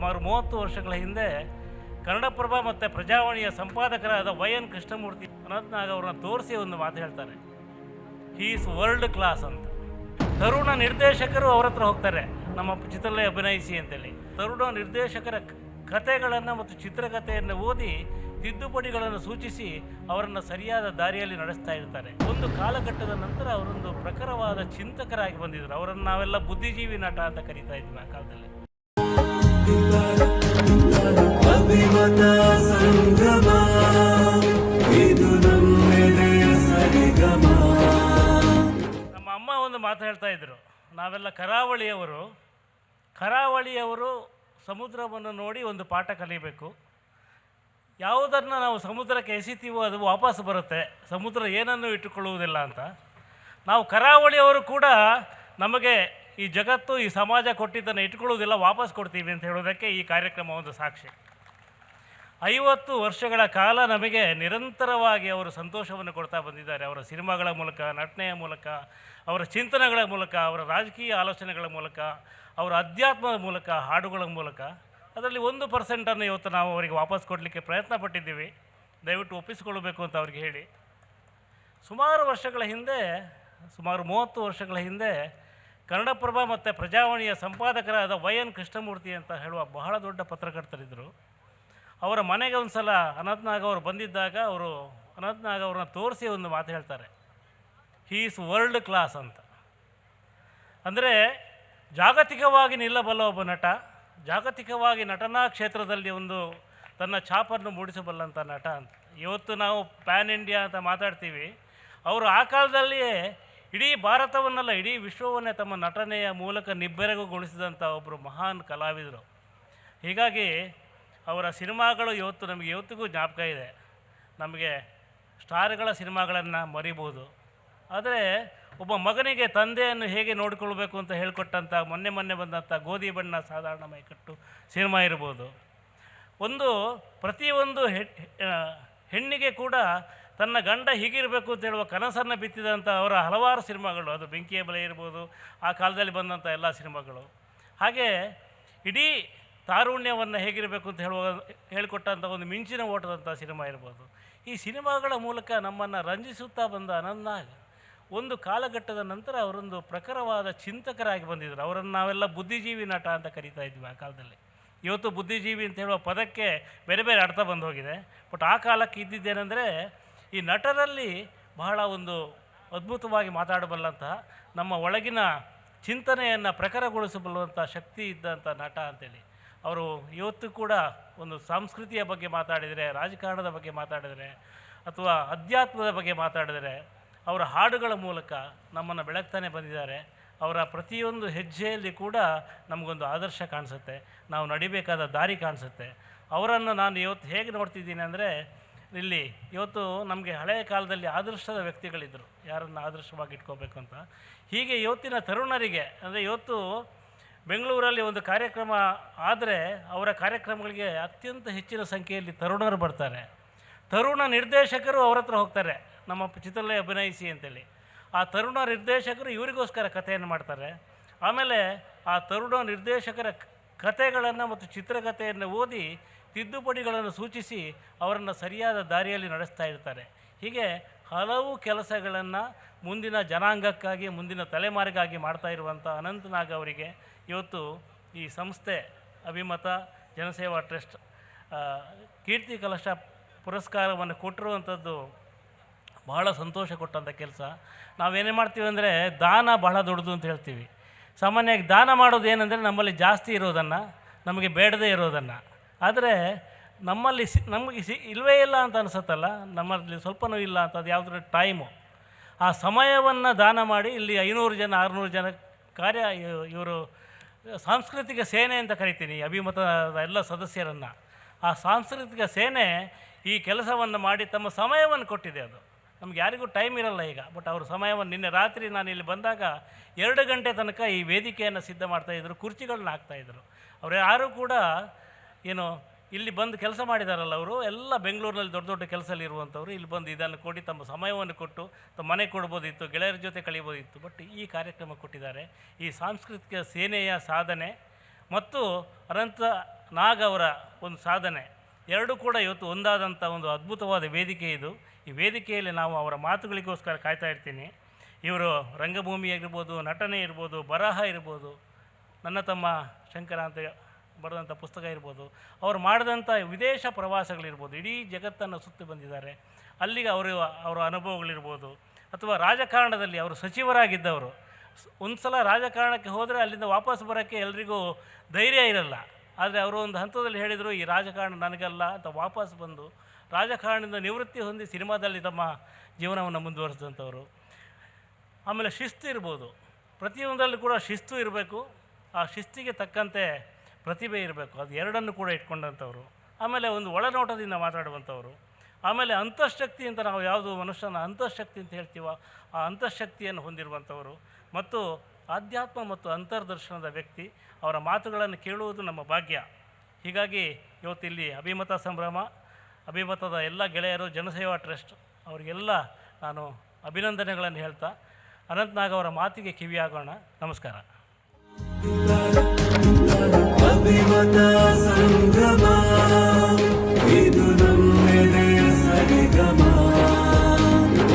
ಸುಮಾರು ಮೂವತ್ತು ವರ್ಷಗಳ ಹಿಂದೆ ಕನ್ನಡಪ್ರಭ ಮತ್ತು ಪ್ರಜಾವಾಣಿಯ ಸಂಪಾದಕರಾದ ವೈ ಎನ್ ಕೃಷ್ಣಮೂರ್ತಿ ಅನಂತನಾಗ್ ಅವ್ರನ್ನ ತೋರಿಸಿ ಒಂದು ಮಾತು ಹೇಳ್ತಾರೆ. ಹೀಸ್ ವರ್ಲ್ಡ್ ಕ್ಲಾಸ್ ಅಂತ. ತರುಣ ನಿರ್ದೇಶಕರು ಅವ್ರ ಹತ್ರ ಹೋಗ್ತಾರೆ, ನಮ್ಮ ಚಿತ್ರಲ್ಲೇ ಅಭಿನಯಿಸಿ ಅಂತೇಳಿ. ತರುಣ ನಿರ್ದೇಶಕರ ಕಥೆಗಳನ್ನು ಮತ್ತು ಚಿತ್ರಕಥೆಯನ್ನು ಓದಿ ತಿದ್ದುಪಡಿಗಳನ್ನು ಸೂಚಿಸಿ ಅವರನ್ನು ಸರಿಯಾದ ದಾರಿಯಲ್ಲಿ ನಡೆಸ್ತಾ ಇರ್ತಾರೆ. ಒಂದು ಕಾಲಘಟ್ಟದ ನಂತರ ಅವರೊಂದು ಪ್ರಖರವಾದ ಚಿಂತಕರಾಗಿ ಬಂದಿದ್ದರು ಅವರನ್ನು ನಾವೆಲ್ಲ ಬುದ್ಧಿಜೀವಿ ನಟ ಅಂತ ಕರಿತಾ ಇದ್ವಿ ಆ ಕಾಲದಲ್ಲಿ. ನಮ್ಮ ಅಮ್ಮ ಒಂದು ಮಾತು ಹೇಳ್ತಾ ಇದ್ರು. ನಾವೆಲ್ಲ ಕರಾವಳಿಯವರು. ಕರಾವಳಿಯವರು ಸಮುದ್ರವನ್ನು ನೋಡಿ ಒಂದು ಪಾಠ ಕಲಿಬೇಕು. ಯಾವುದನ್ನು ನಾವು ಸಮುದ್ರಕ್ಕೆ ಎಸಿತೀವೋ ಅದು ವಾಪಸ್ ಬರುತ್ತೆ. ಸಮುದ್ರ ಏನನ್ನು ಇಟ್ಟುಕೊಳ್ಳುವುದಿಲ್ಲ ಅಂತ. ನಾವು ಕರಾವಳಿಯವರು ಕೂಡ ನಮಗೆ ಈ ಜಗತ್ತು, ಈ ಸಮಾಜ ಕೊಟ್ಟಿದ್ದನ್ನು ಇಟ್ಕೊಳ್ಳೋದಿಲ್ಲ ವಾಪಸ್ ಕೊಡ್ತೀವಿ ಅಂತ ಹೇಳೋದಕ್ಕೆ ಈ ಕಾರ್ಯಕ್ರಮ ಒಂದು ಸಾಕ್ಷಿ. ಐವತ್ತು ವರ್ಷಗಳ ಕಾಲ ನಮಗೆ ನಿರಂತರವಾಗಿ ಅವರು ಸಂತೋಷವನ್ನು ಕೊಡ್ತಾ ಬಂದಿದ್ದಾರೆ. ಅವರ ಸಿನಿಮಾಗಳ ಮೂಲಕ, ನಟನೆಯ ಮೂಲಕ, ಅವರ ಚಿಂತನೆಗಳ ಮೂಲಕ, ಅವರ ರಾಜಕೀಯ ಆಲೋಚನೆಗಳ ಮೂಲಕ, ಅವರ ಅಧ್ಯಾತ್ಮದ ಮೂಲಕ, ಹಾಡುಗಳ ಮೂಲಕ. ಅದರಲ್ಲಿ ಒಂದು ಪರ್ಸೆಂಟನ್ನು ಇವತ್ತು ನಾವು ಅವರಿಗೆ ವಾಪಸ್ ಕೊಡಲಿಕ್ಕೆ ಪ್ರಯತ್ನ ಪಟ್ಟಿದ್ದೀವಿ. ದಯವಿಟ್ಟು ಒಪ್ಪಿಸಿಕೊಳ್ಳಬೇಕು ಅಂತ ಅವ್ರಿಗೆ ಹೇಳಿ. ಸುಮಾರು ವರ್ಷಗಳ ಹಿಂದೆ, ಸುಮಾರು ಮೂವತ್ತು ವರ್ಷಗಳ ಹಿಂದೆ ಕನ್ನಡಪ್ರಭ ಮತ್ತು ಪ್ರಜಾವಾಣಿಯ ಸಂಪಾದಕರಾದ ವೈ ಎನ್ ಕೃಷ್ಣಮೂರ್ತಿ ಅಂತ ಹೇಳುವ ಬಹಳ ದೊಡ್ಡ ಪತ್ರಕರ್ತರಿದ್ದರು. ಅವರ ಮನೆಗೆ ಒಂದು ಸಲ ಅನಂತನಾಗ್ ಅವರು ಬಂದಿದ್ದಾಗ ಅವರು ಅನಂತನಾಗ್ ಅವ್ರನ್ನ ತೋರಿಸಿ ಒಂದು ಮಾತು ಹೇಳ್ತಾರೆ. ಹೀಸ್ ವರ್ಲ್ಡ್ ಕ್ಲಾಸ್ ಅಂತ. ಅಂದರೆ ಜಾಗತಿಕವಾಗಿ ನಿಲ್ಲಬಲ್ಲ ಒಬ್ಬ ನಟ, ಜಾಗತಿಕವಾಗಿ ನಟನಾ ಕ್ಷೇತ್ರದಲ್ಲಿ ಒಂದು ತನ್ನ ಛಾಪನ್ನು ಮೂಡಿಸಬಲ್ಲಂಥ ನಟ ಅಂತ. ಇವತ್ತು ನಾವು ಪ್ಯಾನ್ ಇಂಡಿಯಾ ಅಂತ ಮಾತಾಡ್ತೀವಿ. ಅವರು ಆ ಕಾಲದಲ್ಲಿಯೇ ಇಡೀ ಭಾರತವನ್ನೆಲ್ಲ, ಇಡೀ ವಿಶ್ವವನ್ನೇ ತಮ್ಮ ನಟನೆಯ ಮೂಲಕ ನಿಬ್ಬೆರಗುಗೊಳಿಸಿದಂಥ ಒಬ್ಬರು ಮಹಾನ್ ಕಲಾವಿದರು. ಹೀಗಾಗಿ ಅವರ ಸಿನಿಮಾಗಳು ಇವತ್ತು ನಮಗೆ ಇವತ್ತಿಗೂ ಜ್ಞಾಪಕ ಇದೆ. ನಮಗೆ ಸ್ಟಾರ್ಗಳ ಸಿನಿಮಾಗಳನ್ನು ಮರಿಬೋದು. ಆದರೆ ಒಬ್ಬ ಮಗನಿಗೆ ತಂದೆಯನ್ನು ಹೇಗೆ ನೋಡಿಕೊಳ್ಬೇಕು ಅಂತ ಹೇಳಿಕೊಟ್ಟಂಥ ಮೊನ್ನೆ ಮೊನ್ನೆ ಬಂದಂಥ ಗೋಧಿ ಬಣ್ಣ ಸಾಧಾರಣ ಮೈಕಟ್ಟು ಸಿನಿಮಾ ಇರ್ಬೋದು. ಒಂದು ಪ್ರತಿಯೊಂದು ಹೆಣ್ಣಿಗೆ ಕೂಡ ತನ್ನ ಗಂಡ ಹೀಗಿರಬೇಕು ಅಂತ ಹೇಳುವ ಕನಸನ್ನು ಬಿತ್ತಿದಂಥ ಅವರ ಹಲವಾರು ಸಿನಿಮಾಗಳು, ಅದು ಬೆಂಕಿಯ ಬಲೆ ಇರ್ಬೋದು, ಆ ಕಾಲದಲ್ಲಿ ಬಂದಂಥ ಎಲ್ಲ ಸಿನಿಮಾಗಳು. ಹಾಗೆ ಇಡೀ ತಾರುಣ್ಯವನ್ನು ಹೇಗಿರಬೇಕು ಅಂತ ಹೇಳುವ ಹೇಳಿಕೊಟ್ಟಂಥ ಒಂದು ಮಿಂಚಿನ ಓಟದಂಥ ಸಿನಿಮಾ ಇರ್ಬೋದು. ಈ ಸಿನಿಮಾಗಳ ಮೂಲಕ ನಮ್ಮನ್ನು ರಂಜಿಸುತ್ತಾ ಬಂದ ಅನಂತನಾಗ್ ಒಂದು ಕಾಲಘಟ್ಟದ ನಂತರ ಅವರೊಂದು ಪ್ರಖರವಾದ ಚಿಂತಕರಾಗಿ ಬಂದಿದ್ದರು ಅವರನ್ನು ನಾವೆಲ್ಲ ಬುದ್ಧಿಜೀವಿ ನಟ ಅಂತ ಕರಿತಾ ಇದ್ವಿ ಆ ಕಾಲದಲ್ಲಿ. ಇವತ್ತು ಬುದ್ಧಿಜೀವಿ ಅಂತ ಹೇಳುವ ಪದಕ್ಕೆ ಬೇರೆ ಬೇರೆ ಅರ್ಥ ಬಂದು ಹೋಗಿದೆ. ಬಟ್ ಆ ಕಾಲಕ್ಕೆ ಇದ್ದಿದ್ದೇನೆಂದರೆ ಈ ನಟರಲ್ಲಿ ಬಹಳ ಒಂದು ಅದ್ಭುತವಾಗಿ ಮಾತಾಡಬಲ್ಲಂತಹ ನಮ್ಮ ಒಳಗಿನ ಚಿಂತನೆಯನ್ನು ಪ್ರಖರಗೊಳಿಸಬಲ್ಲುವಂಥ ಶಕ್ತಿ ಇದ್ದಂಥ ನಟ ಅಂತೇಳಿ. ಅವರು ಇವತ್ತು ಕೂಡ ಒಂದು ಸಂಸ್ಕೃತಿಯ ಬಗ್ಗೆ ಮಾತಾಡಿದರೆ, ರಾಜಕಾರಣದ ಬಗ್ಗೆ ಮಾತಾಡಿದರೆ, ಅಥವಾ ಅಧ್ಯಾತ್ಮದ ಬಗ್ಗೆ ಮಾತಾಡಿದರೆ, ಅವರ ಹಾಡುಗಳ ಮೂಲಕ ನಮ್ಮನ್ನು ಬೆಳಗ್ತಾನೆ ಬಂದಿದ್ದಾರೆ. ಅವರ ಪ್ರತಿಯೊಂದು ಹೆಜ್ಜೆಯಲ್ಲಿ ಕೂಡ ನಮಗೊಂದು ಆದರ್ಶ ಕಾಣಿಸುತ್ತೆ. ನಾವು ನಡಿಬೇಕಾದ ದಾರಿ ಕಾಣಿಸುತ್ತೆ. ಅವರನ್ನು ನಾನು ಇವತ್ತು ಹೇಗೆ ನೋಡ್ತಿದ್ದೀನಿ ಅಂದರೆ ಇಲ್ಲಿ ಇವತ್ತು ನಮಗೆ ಹಳೆಯ ಕಾಲದಲ್ಲಿ ಆದರ್ಶದ ವ್ಯಕ್ತಿಗಳಿದ್ದರು ಯಾರನ್ನು ಆದರ್ಶವಾಗಿ ಇಟ್ಕೋಬೇಕು ಅಂತ. ಹೀಗೆ ಇವತ್ತಿನ ತರುಣರಿಗೆ, ಅಂದರೆ ಇವತ್ತು ಬೆಂಗಳೂರಲ್ಲಿ ಒಂದು ಕಾರ್ಯಕ್ರಮ ಆದರೆ ಅವರ ಕಾರ್ಯಕ್ರಮಗಳಿಗೆ ಅತ್ಯಂತ ಹೆಚ್ಚಿನ ಸಂಖ್ಯೆಯಲ್ಲಿ ತರುಣರು ಬರ್ತಾರೆ. ತರುಣ ನಿರ್ದೇಶಕರು ಅವ್ರ ಹತ್ರ ಹೋಗ್ತಾರೆ. ನಮ್ಮ ಚಿತ್ರದಲ್ಲಿ ಅಭಿನಯಿಸಿ ಅಂತೇಳಿ. ಆ ತರುಣ ನಿರ್ದೇಶಕರು ಇವರಿಗೋಸ್ಕರ ಕಥೆಯನ್ನು ಮಾಡ್ತಾರೆ. ಆಮೇಲೆ ಆ ತರುಣ ನಿರ್ದೇಶಕರ ಕಥೆಗಳನ್ನು ಮತ್ತು ಚಿತ್ರಕಥೆಯನ್ನು ಓದಿ ತಿದ್ದುಪಡಿಗಳನ್ನು ಸೂಚಿಸಿ ಅವರನ್ನು ಸರಿಯಾದ ದಾರಿಯಲ್ಲಿ ನಡೆಸ್ತಾ ಇರ್ತಾರೆ. ಹೀಗೆ ಹಲವು ಕೆಲಸಗಳನ್ನು ಮುಂದಿನ ಜನಾಂಗಕ್ಕಾಗಿ, ಮುಂದಿನ ತಲೆಮಾರಿಗಾಗಿ ಮಾಡ್ತಾ ಇರುವಂಥ ಅನಂತನಾಗ್ ಅವರಿಗೆ ಇವತ್ತು ಈ ಸಂಸ್ಥೆ ಅಭಿಮತ ಜನಸೇವಾ ಟ್ರಸ್ಟ್ ಕೀರ್ತಿ ಕಲಶ ಪುರಸ್ಕಾರವನ್ನು ಕೊಟ್ಟಿರುವಂಥದ್ದು ಬಹಳ ಸಂತೋಷ ಕೊಟ್ಟಂಥ ಕೆಲಸ. ನಾವೇನೇ ಮಾಡ್ತೀವಿ ಅಂದರೆ ದಾನ ಬಹಳ ದೊಡ್ಡದು ಅಂತ ಹೇಳ್ತೀವಿ. ಸಾಮಾನ್ಯವಾಗಿ ದಾನ ಮಾಡೋದು ಏನಂದರೆ ನಮ್ಮಲ್ಲಿ ಜಾಸ್ತಿ ಇರೋದನ್ನು, ನಮಗೆ ಬೇಡದೇ ಇರೋದನ್ನು. ಆದರೆ ನಮ್ಮಲ್ಲಿ ಸಿ ನಮಗೆ ಸಿ ಇಲ್ಲವೇ ಇಲ್ಲ ಅಂತ ಅನಿಸುತ್ತಲ್ಲ, ನಮ್ಮಲ್ಲಿ ಸ್ವಲ್ಪನೂ ಇಲ್ಲ ಅಂತ ಅದು ಯಾವುದ್ರ ಟೈಮು ಆ ಸಮಯವನ್ನು ದಾನ ಮಾಡಿ ಇಲ್ಲಿ ಐನೂರು ಜನ, ಆರುನೂರು ಜನ ಕಾರ್ಯ ಇವರು ಸಾಂಸ್ಕೃತಿಕ ಸೇನೆ ಅಂತ ಕರಿತೀನಿ, ಅಭಿಮತದ ಎಲ್ಲ ಸದಸ್ಯರನ್ನು. ಆ ಸಾಂಸ್ಕೃತಿಕ ಸೇನೆ ಈ ಕೆಲಸವನ್ನು ಮಾಡಿ ತಮ್ಮ ಸಮಯವನ್ನು ಕೊಟ್ಟಿದೆ ಅದು. ನಮ್ಗೆ ಯಾರಿಗೂ ಟೈಮ್ ಇರಲ್ಲ ಈಗ ಬಟ್ ಅವ್ರ ಸಮಯವನ್ನು ನಿನ್ನೆ ರಾತ್ರಿ ನಾನು ಇಲ್ಲಿ ಬಂದಾಗ ಎರಡು ಗಂಟೆ ತನಕ ಈ ವೇದಿಕೆಯನ್ನು ಸಿದ್ಧ ಮಾಡ್ತಾಯಿದ್ರು ಕುರ್ಚಿಗಳನ್ನ ಹಾಕ್ತಾಯಿದ್ರು ಅವರು ಯಾರೂ ಕೂಡ ಏನು, ಇಲ್ಲಿ ಬಂದು ಕೆಲಸ ಮಾಡಿದಾರಲ್ಲ ಅವರು, ಎಲ್ಲ ಬೆಂಗಳೂರಿನಲ್ಲಿ ದೊಡ್ಡ ದೊಡ್ಡ ಕೆಲಸದಲ್ಲಿ ಇರುವಂಥವ್ರು ಇಲ್ಲಿ ಬಂದು ಇದನ್ನು ಕೊಡಿ, ತಮ್ಮ ಸಮಯವನ್ನು ಕೊಟ್ಟು, ತಮ್ಮ ಮನೆ ಕೊಡ್ಬೋದಿತ್ತು, ಗೆಳೆಯರ ಜೊತೆ ಕಳಿಬೋದಿತ್ತು ಬಟ್ ಈ ಕಾರ್ಯಕ್ರಮ ಕೊಟ್ಟಿದ್ದಾರೆ. ಈ ಸಾಂಸ್ಕೃತಿಕ ಸೇನೆಯ ಸಾಧನೆ ಮತ್ತು ಅನಂತ ನಾಗ್ ಅವರ ಒಂದು ಸಾಧನೆ, ಎರಡೂ ಕೂಡ ಇವತ್ತು ಒಂದಾದಂಥ ಒಂದು ಅದ್ಭುತವಾದ ವೇದಿಕೆ ಇದು. ಈ ವೇದಿಕೆಯಲ್ಲಿ ನಾವು ಅವರ ಮಾತುಗಳಿಗೋಸ್ಕರ ಕಾಯ್ತಾ ಇರ್ತೀನಿ. ಇವರು ರಂಗಭೂಮಿ ಆಗಿರ್ಬೋದು, ನಟನೆ ಇರ್ಬೋದು, ಬರಹ ಇರ್ಬೋದು, ನನ್ನ ತಮ್ಮ ಶಂಕರ ಅಂತ ಬರೆದಂಥ ಪುಸ್ತಕ ಇರ್ಬೋದು, ಅವರು ಮಾಡಿದಂಥ ವಿದೇಶ ಪ್ರವಾಸಗಳಿರ್ಬೋದು, ಇಡೀ ಜಗತ್ತನ್ನು ಸುತ್ತಿ ಬಂದಿದ್ದಾರೆ. ಅಲ್ಲಿಗೆ ಅವರು, ಅವರ ಅನುಭವಗಳಿರ್ಬೋದು. ಅಥವಾ ರಾಜಕಾರಣದಲ್ಲಿ ಅವರು ಸಚಿವರಾಗಿದ್ದವರು. ಒಂದು ಸಲ ರಾಜಕಾರಣಕ್ಕೆ ಹೋದರೆ ಅಲ್ಲಿಂದ ವಾಪಸ್ ಬರೋಕ್ಕೆ ಎಲ್ರಿಗೂ ಧೈರ್ಯ ಇರಲ್ಲ. ಆದರೆ ಅವರು ಒಂದು ಹಂತದಲ್ಲಿ ಹೇಳಿದರು, ಈ ರಾಜಕಾರಣ ನನಗಲ್ಲ ಅಂತ ವಾಪಸ್ ಬಂದು, ರಾಜಕಾರಣದಿಂದ ನಿವೃತ್ತಿ ಹೊಂದಿ ಸಿನಿಮಾದಲ್ಲಿ ತಮ್ಮ ಜೀವನವನ್ನು ಮುಂದುವರಿಸಿದಂಥವರು. ಆಮೇಲೆ ಶಿಸ್ತು ಇರ್ಬೋದು. ಪ್ರತಿಯೊಂದರಲ್ಲೂ ಕೂಡ ಶಿಸ್ತು ಇರಬೇಕು. ಆ ಶಿಸ್ತಿಗೆ ತಕ್ಕಂತೆ ಪ್ರತಿಭೆ ಇರಬೇಕು. ಅದು ಎರಡನ್ನು ಕೂಡ ಇಟ್ಕೊಂಡಂಥವ್ರು. ಆಮೇಲೆ ಒಂದು ಒಳನೋಟದಿಂದ ಮಾತಾಡುವಂಥವ್ರು. ಆಮೇಲೆ ಅಂತಃಶಕ್ತಿ ಅಂತ ನಾವು ಯಾವುದು ಮನುಷ್ಯನ ಅಂತಃಶಕ್ತಿ ಅಂತ ಹೇಳ್ತೀವೋ, ಆ ಅಂತಃಶಕ್ತಿಯನ್ನು ಹೊಂದಿರುವಂಥವರು. ಮತ್ತು ಆಧ್ಯಾತ್ಮ ಮತ್ತು ಅಂತರ್ದರ್ಶನದ ವ್ಯಕ್ತಿ, ಅವರ ಮಾತುಗಳನ್ನು ಕೇಳುವುದು ನಮ್ಮ ಭಾಗ್ಯ. ಹೀಗಾಗಿ ಇವತ್ತಿಲ್ಲಿ ಅಭಿಮತ ಸಂಭ್ರಮ, ಅಭಿಮತದ ಎಲ್ಲ ಗೆಳೆಯರು ಜನಸೇವಾ ಟ್ರಸ್ಟ್, ಅವರಿಗೆಲ್ಲ ನಾನು ಅಭಿನಂದನೆಗಳನ್ನು ಹೇಳ್ತಾ, ಅನಂತನಾಗ್ ಅವರ ಮಾತಿಗೆ ಕಿವಿಯಾಗೋಣ. ನಮಸ್ಕಾರ. ಸಂಗಮ ಇದು